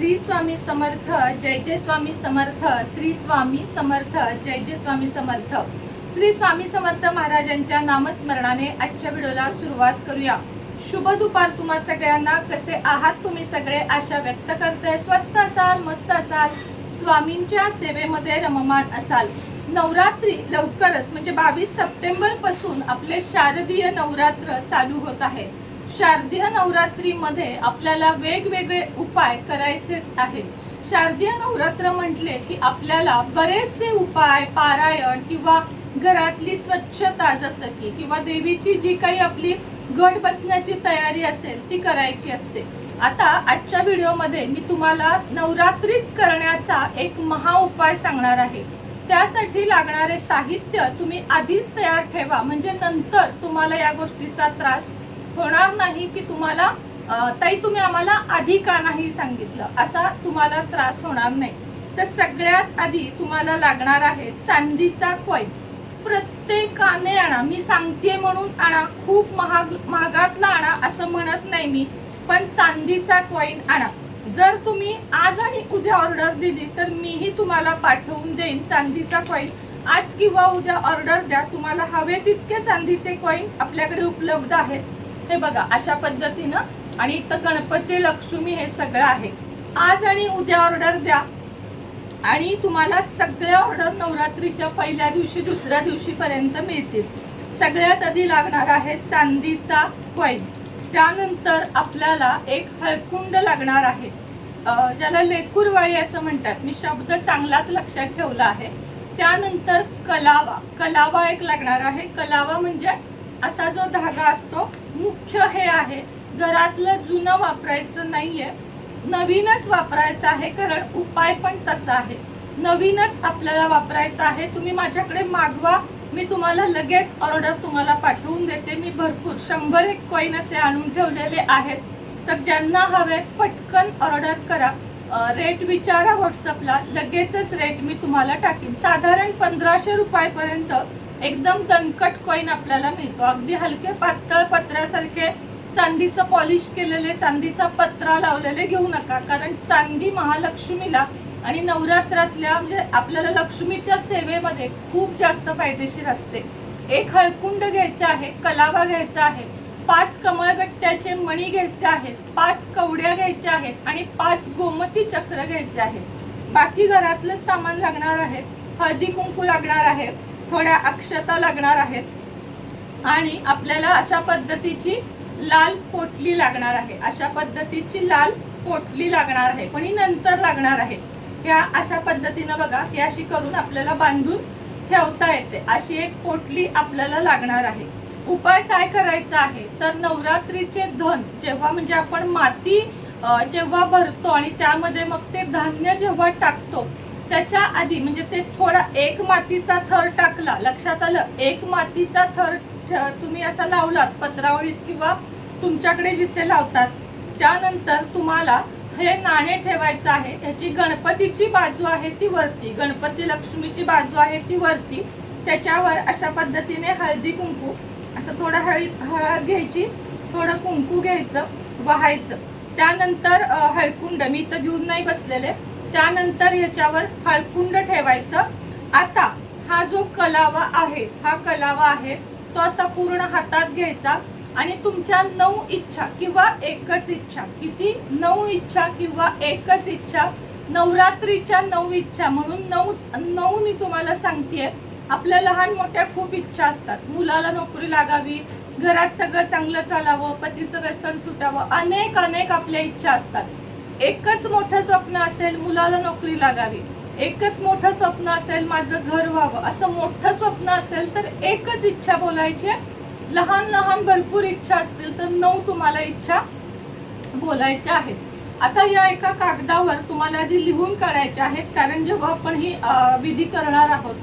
श्री स्वामी समर्थ जय जय स्वामी समर्थ श्री स्वामी समर्थ जय जय स्वामी समर्थ. श्री स्वामी समर्थ महाराजांच्या नामस्मरणाने आजच्या व्हिडिओला सुरुवात करूया. शुभ दुपार तुम्हा सगळ्यांना. कसे आहात तुम्ही सगळे? आशा व्यक्त करते स्वस्त असाल मस्त असाल स्वामींच्या सेवेमध्ये रममाण असाल. नवरात्री लवकरच म्हणजे बावीस सप्टेंबरपासून आपले शारदीय नवरात्र चालू होत आहे. शारदीय नवरात्रीमध्ये आपल्याला वेगवेगळे उपाय करायचेच आहे शारदीय नवरात्र म्हटले की आपल्याला बरेचसे उपाय पारायण किंवा घरातली स्वच्छता जसं की किंवा देवीची जी काही आपली गट बसण्याची तयारी असेल ती करायची असते. आता आजच्या व्हिडिओमध्ये मी तुम्हाला नवरात्रीत करण्याचा एक महा उपाय सांगणार आहे. त्यासाठी लागणारे साहित्य तुम्ही आधीच तयार ठेवा. म्हणजे नंतर तुम्हाला या गोष्टीचा त्रास होणार नाही की तुम्हाला ताई तुम्ही आम्हाला आधी का नाही सांगितलं? असा तुम्हाला त्रास होणार नाही. तर सगळ्यात आधी तुम्हाला लागणार आहे चांदीचा कॉईन प्रत्येकाने आणा. मी सांगते म्हणून आणा. खूप महाग महागातला आणा असं म्हणत नाही मी. पण चांदीचा कॉईन आणा. जर तुम्ही आज आणि उद्या ऑर्डर दिली तर मीही तुम्हाला पाठवून देईन चांदीचा कॉईन. आज किंवा उद्या ऑर्डर द्या. तुम्हाला हवे तितके चांदीचे कॉईन आपल्याकडे उपलब्ध आहेत. हे बघा अशा पद्धतीनं. आणि इथं गणपती लक्ष्मी हे सगळं आहे. आज आणि उद्या ऑर्डर द्या. आणि तुम्हाला सगळ्या ऑर्डर नवरात्रीच्या पहिल्या दिवशी दुसऱ्या दिवशीपर्यंत मिळतील. सगळ्यात आधी लागणार आहे चांदीचा कॉईन त्यानंतर आपल्याला एक हळकुंड लागणार आहे. ज्याला लेकूरवाळी असं म्हणतात. मी शब्द चांगलाच लक्षात ठेवला आहे. त्यानंतर कलावा. कलावा एक लागणार आहे. कलावा म्हणजे असा जो धागा असतो मुख्य हे आहे घरातलं जुनं वापरायचं नाही आहे नवीनच वापरायचं आहे कारण उपाय पण तसा आहे. नवीनच आपल्याला वापरायचं आहे तुम्ही माझ्याकडे मागवा मी तुम्हाला लगेच ऑर्डर तुम्हाला पाठवून देते. मी भरपूर शंभर एक कॉईन असे आणून ठेवलेले आहेत. तर ज्यांना हवे पटकन ऑर्डर करा. रेट विचारा व्हॉट्सअपला लगेचच रेट मी तुम्हाला टाकीन. साधारण पंधराशे रुपयापर्यंत एकदम दणकट कॉईन आपल्याला मिळतो. अगदी हलके पातळ पत्र्यासारखे चांदीचं पॉलिश केलेले चांदीचा पत्रा लावलेले घेऊ नका. कारण चांदी महालक्ष्मीला आणि नवरात्रातल्या म्हणजे आपल्याला लक्ष्मीच्या सेवेमध्ये खूप जास्त फायदेशीर असते. एक हळकुंड घ्यायचं आहे कलावा घ्यायचा आहे पाच कमळगट्ट्याचे मणी घ्यायचे आहेत पाच कवड्या घ्यायच्या आहेत आणि पाच गोमती चक्र घ्यायचे आहेत. बाकी घरातलं सामान लागणार आहे हळदी कुंकू लागणार आहे थोड्या अक्षता लागणार आहेत. आणि आपल्याला अशा पद्धतीची लाल पोटली लागणार आहे. अशा पद्धतीची लाल पोटली लागणार आहे. पण ही नंतर लागणार आहे. ह्या अशा पद्धतीनं बघा ही अशी करून आपल्याला बांधून ठेवता येते. अशी एक पोटली आपल्याला लागणार आहे. उपाय काय करायचा आहे? तर नवरात्रीचे धन जेव्हा म्हणजे आपण माती जेव्हा भरतो आणि त्यामध्ये मग ते धान्य जेव्हा टाकतो त्याच्या आधी म्हणजे ते थोडा एक मातीचा थर टाकला लक्षात आलं एक मातीचा थर तुम्ही असा लावलात पत्रावळीत किंवा तुमच्याकडे जिथे लावतात त्यानंतर तुम्हाला हे नाणे ठेवायचं आहे. त्याची गणपतीची बाजू आहे ती वरती गणपती लक्ष्मीची बाजू आहे ती वरती. त्याच्यावर अशा पद्धतीने हळदी कुंकू असं थोडं हळद हळद घ्यायची थोडं कुंकू घ्यायचं वाहायचं. त्यानंतर हळकुंड मी इथं घेऊन नाही बसलेले. त्यानंतर याच्यावर फालकुंड ठेवायचं. आता हा जो कलावा आहे हा कलावा आहे तो असा पूर्ण हातात घ्यायचा आणि तुमच्या नऊ इच्छा किंवा एकच इच्छा किती? नऊ इच्छा किंवा एकच इच्छा नवरात्रीच्या नऊ इच्छा म्हणून नऊ नऊ मी तुम्हाला सांगतेय आपल्या लहान मोठ्या खूप इच्छा असतात. मुलाला नोकरी लागावी घरात सगळं चांगलं चालावं पतीचं व्यसन सुटावं अनेक अनेक आपल्या इच्छा असतात. एकच मोठं स्वप्न असेल मुलाला नोकरी लागावी. एकच मोठं स्वप्न असेल माझं घर व्हावं. असं मोठं स्वप्न असेल तर एकच इच्छा बोलायची. लहान लहान भरपूर इच्छा असतील तर नऊ तुम्हाला इच्छा बोलायच्या आहेत. आता या एका कागदावर तुम्हाला आधी लिहून काढायच्या आहेत. कारण जेव्हा आपण ही विधी करणार आहोत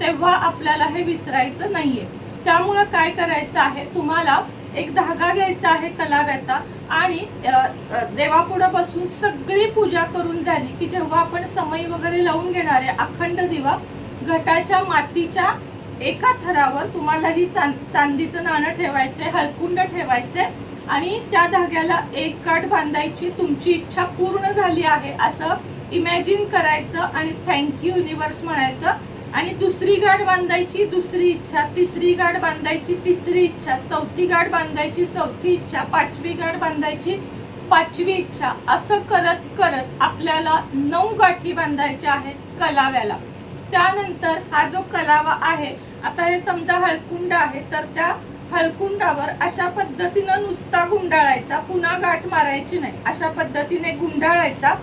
तेव्हा आपल्याला हे विसरायचं नाहीये. त्यामुळं काय करायचं आहे? तुम्हाला एक धागा घ्यायचा आहे कलाव्याचा आणि देवापुढं बसून सगळी पूजा करून झाली की जेव्हा आपण समई वगैरे लावून घेणारे अखंड दिवा घटाच्या मातीच्या एका थरावर तुम्हाला ही चां- चांदीचं नाणं ठेवायचंय हळकुंड ठेवायचंय आणि त्या धाग्याला एक गाठ बांधायची तुमची इच्छा पूर्ण झाली आहे असं इमॅजिन करायचं आणि थँक्यू युनिवर्स म्हणायचं. आणि दुसरी गाठ बांधायची दुसरी इच्छा तिसरी गाठ बांधायची तिसरी इच्छा चौथी गाठ बांधायची चौथी इच्छा पाचवी गाठ बांधायची पाचवी इच्छा. असं करत करत आपल्याला नऊ गाठी बांधायच्या आहेत कलाव्याला. त्यानंतर हा जो कलावा आहे आता हे समजा हळकुंड आहे तर त्या हळकुंडावर अशा पद्धतीनं नुसता गुंडाळायचा पुन्हा गाठ मारायची नाही. अशा पद्धतीने गुंडाळायचा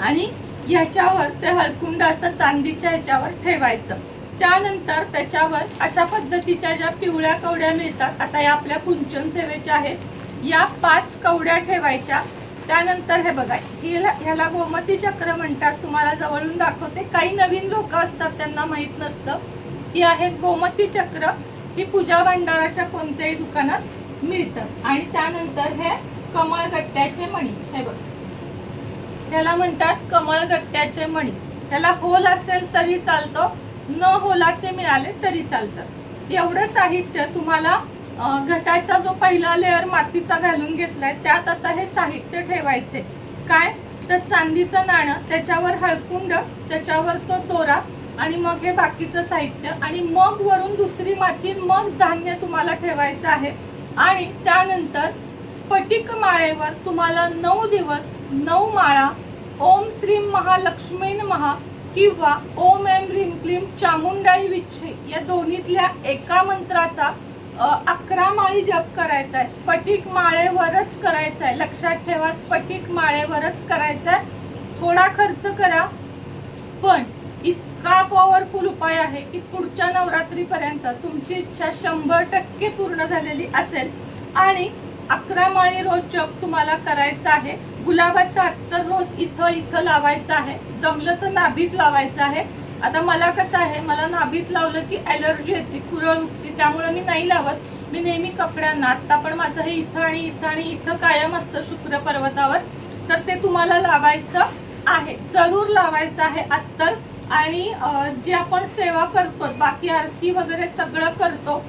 आणि ह्याच्यावर ते हळकुंड असं चांदीच्या ह्याच्यावर ठेवायचं. त्यानंतर त्याच्यावर अशा पद्धतीच्या ज्या पिवळ्या कवड्या मिळतात आता या आपल्या कुंचन सेवेच्या आहेत या पाच कवड्या ठेवायच्या. त्यानंतर हे बघा ह्याला ह्याला गोमती चक्र म्हणतात तुम्हाला जवळून दाखवते. काही नवीन लोक असतात त्यांना माहीत नसतं. ही आहेत गोमती चक्र. ही पूजा भांडाराच्या कोणत्याही दुकानात मिळतात आणि त्यानंतर हे कमळगट्ट्याचे मणी. हे बघा. त्याला म्हणतात कमळगट्ट्याचे मणी. त्याला होल असेल तरी चालतं न होलाचे मिळाले तरी चालतं. एवढं साहित्य तुम्हाला घटाचा जो पहिला लेअर मातीचा घालून घेतलाय त्यात आता हे साहित्य ठेवायचे. काय? तर चांदीचं नाणं त्याच्यावर हळकुंड त्याच्यावर तो तोरा आणि मग हे बाकीचं साहित्य आणि मग वरून दुसरी माती मग धान्य तुम्हाला ठेवायचं आहे. आणि त्यानंतर स्फटिक माळेवर तुम्हाला नऊ दिवस नऊ माळा ओम श्रीम महालक्ष्मीन महा किंवा ओम एम ह्रीम क्लीम चामुंडाई विच्छे या दोन्हीतल्या एका मंत्राचा अकरा माळी जप करायचा आहे स्फटिक माळेवरच करायचा आहे लक्षात ठेवा स्फटिक माळेवरच करायचा आहे थोडा खर्च करा. पण इतका पॉवरफुल उपाय आहे की पुढच्या नवरात्रीपर्यंत तुमची इच्छा शंभर टक्के पूर्ण झालेली असेल. आणि अकरा माळी रोज जप तुम्हाला करायचा आहे. गुलाबाचा अत्तर रोज इथं इथं लावायचा आहे. जमलं तर नाभीत लावायचं आहे. आता मला कसं आहे मला नाभीत लावलं की ॲलर्जी येते कुरळ उठते त्यामुळे मी नाही लावत. मी नेहमी कपड्यांना आत्ता पण माझं हे इथं आणि इथं आणि इथं कायम असतं शुक्र पर्वतावर. तर ते तुम्हाला लावायचं आहे. जरूर लावायचं आहे अत्तर आणि जे आपण सेवा करतो बाकी आरती वगैरे सगळं करतो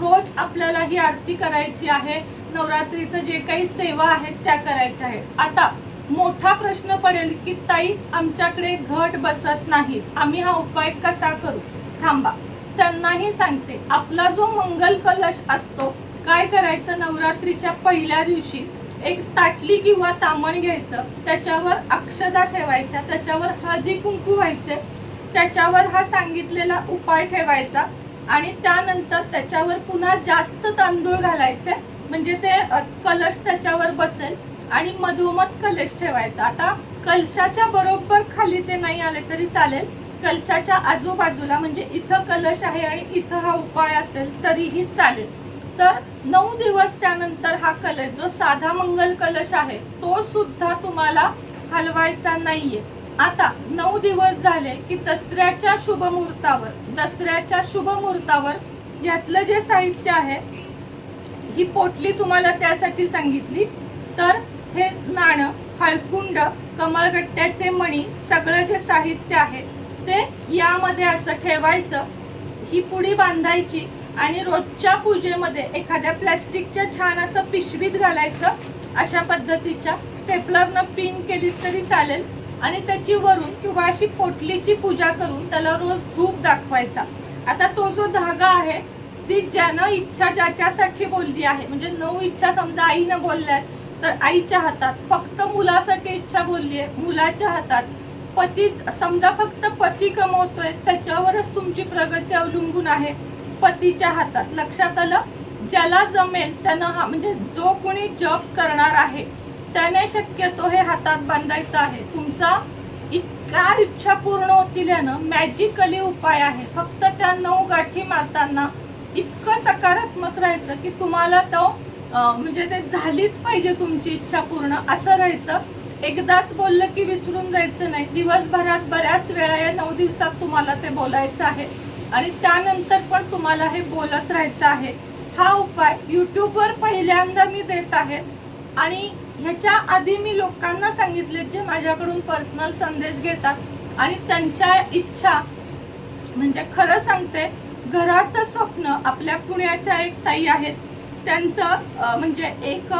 रोज आपल्याला ही आरती करायची आहे. नवरात्रीचं जे काही सेवा आहेत त्या करायच्या आहेत. आता मोठा प्रश्न पडेल की ताई आमच्याकडे घट बसत नाही. आम्ही हा उपाय कसा करू? थांबा. त्यांनाही सांगते आपला जो मंगल कलश असतो काय करायचं नवरात्रीच्या पहिल्या दिवशी? एक ताटली किंवा तामण घ्यायचं त्याच्यावर अक्षदा ठेवायच्या त्याच्यावर हळदी कुंकू व्हायचे त्याच्यावर हा सांगितलेला उपाय ठेवायचा आणि त्यानंतर त्याच्यावर पुन्हा जास्त तांदूळ घालायचे म्हणजे ते कलश त्याच्यावर बसेल आणि मधोमध कलश ठेवायचा. आता कलशाच्या बरोबर खाली ते नाही आले तरी चालेल. कलशाच्या आजूबाजूला म्हणजे इथं कलश आहे आणि इथं हा उपाय असेल तरीही चालेल. तर नऊ दिवस त्यानंतर हा कलश जो साधा मंगल कलश आहे तो सुद्धा तुम्हाला हलवायचा नाहीये. आता नऊ दिवस झाले की दसऱ्याच्या शुभ मुहूर्तावर दसऱ्याच्या शुभ मुहूर्तावर यातलं जे साहित्य आहे ही पोटली तुम्हाला त्यासाठी सांगितली. तर हे नाणं हळकुंड कमळगट्ट्याचे मणी सगळं जे साहित्य आहे ते यामध्ये असं ठेवायचं. ही पुडी बांधायची आणि रोजच्या पूजेमध्ये एखाद्या प्लॅस्टिकच्या छान असं पिशवीत घालायचं. अशा पद्धतीच्या स्टेपलरनं पिन केली तरी चालेल. आणि त्याची वरून किंवा अशी पोटलीची पूजा करून त्याला रोज धूप दाखवायचा. आता तो जो धागा आहे ती ज्यानं इच्छा ज्याच्यासाठी बोलली आहे म्हणजे नऊ इच्छा समजा आईनं बोलल्यात तर आईच्या हातात फक्त मुलासाठी इच्छा बोलली आहे मुलाच्या हातात. पती समजा फक्त पती कमवतोय त्याच्यावरच तुमची प्रगती अवलंबून आहे पतीच्या हातात. लक्षात आलं? ज्याला जमेल त्यानं हा म्हणजे जो कोणी जॉब करणार आहे त्याने शक्यतो हे हातात बांधायचं आहे. तुमचा इतका इच्छा पूर्ण होतील यानं मॅजिकली उपाय आहे. फक्त त्या नऊ गाठी मारताना इतकं सकारात्मक राहायचं की तुम्हाला तो म्हणजे ते झालीच पाहिजे तुमची इच्छा पूर्ण. असं राहायचं. एकदाच बोललं की विसरून जायचं नाही. दिवसभरात बऱ्याच वेळा या नऊ दिवसात तुम्हाला ते बोलायचं आहे. आणि त्यानंतर पण तुम्हाला हे बोलत राहायचं आहे. हा उपाय यूट्यूबवर पहिल्यांदा मी देत आहे. आणि ह्याच्या आधी मी लोकांना सांगितले जे माझ्याकडून पर्सनल संदेश घेतात. आणि त्यांच्या इच्छा म्हणजे खरं सांगते घराचं स्वप्न आपल्या पुण्याच्या एक ताई आहेत. त्यांचं म्हणजे एक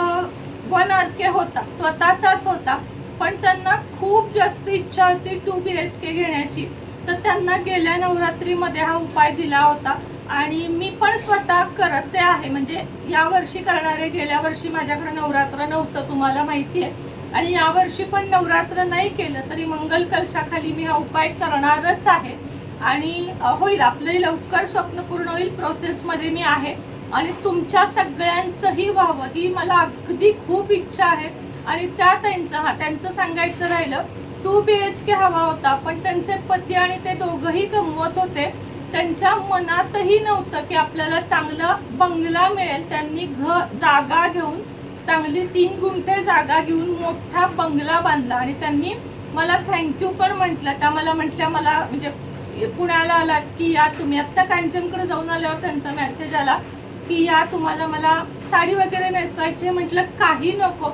वन आर के होता स्वतःचाच होता. पण त्यांना खूप जास्त इच्छा होती टू बी एच के घेण्याची. तर त्यांना गेल्या नवरात्रीमध्ये हा उपाय दिला होता. आणि मी पण स्वतः करते आहे. म्हणजे या वर्षी करणारे गेल्या वर्षी माझ्याकडे नवरात्र नव्हतं तुम्हाला माहिती आहे. आणि यावर्षी पण नवरात्र नाही केलं तरी मंगल कलशाखाली मी हा उपाय करणारच आहे. आणि होईल. आपलंही लवकर स्वप्न पूर्ण होईल. प्रोसेसमध्ये मी आहे. आणि तुमच्या सगळ्यांचंही व्हावं ही मला अगदी खूप इच्छा आहे. आणि त्या त्यांचं हा त्यांचं सांगायचं राहिलं टू बी एच के हवा होता पण त्यांचे पती आणि ते दोघंही कमवत होते. त्यांच्या मनातही नव्हतं की आपल्याला चांगला बंगला मिळेल. त्यांनी घ जागा घेऊन चांगली तीन गुंठे जागा घेऊन मोठा बंगला बांधला. आणि त्यांनी मला थँक्यू पण म्हटलं. त्या मला म्हटल्या मला म्हणजे पुण्याला आलात की या तुम्ही आत्ता कांचनकडे जाऊन आल्यावर त्यांचा मेसेज आला की या तुम्हाला मला साडी वगैरे नेसवायची म्हटलं काही नको.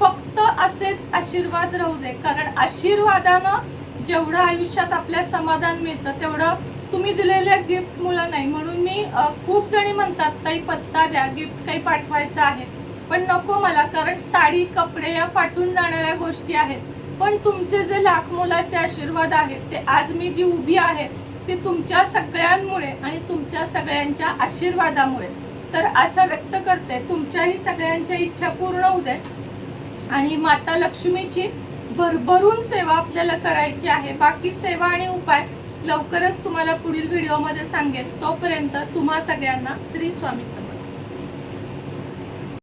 फक्त असेच आशीर्वाद राहू दे. कारण आशीर्वादानं जेवढं आयुष्यात आपल्या समाधान मिळतं तेवढं तुम्ही दिलेल्या गिफ्ट मुलं नाही. म्हणून मी खूप जणी म्हणतात काही पत्ता द्या गिफ्ट काही पाठवायचं आहे. पण नको मला कारण साडी कपडे या फाटून जाणाऱ्या गोष्टी आहेत. पण तुमचे जे लाख मोलाचे आशीर्वाद आहेत ते आज मी जी उभी आहे ती तुमच्या सगळ्यांमुळे आणि तुमच्या सगळ्यांच्या आशीर्वादामुळे. तर आशा व्यक्त करते तुमच्याही सगळ्यांच्या इच्छा पूर्ण होऊ दे. आणि माता लक्ष्मीची भरभरून सेवा आपल्याला करायची आहे. बाकी सेवा आणि उपाय लवकरच तुम्हाला पुढील व्हिडिओमध्ये सांगेन. तोपर्यंत तुम्हा सगळ्यांना श्री स्वामी सर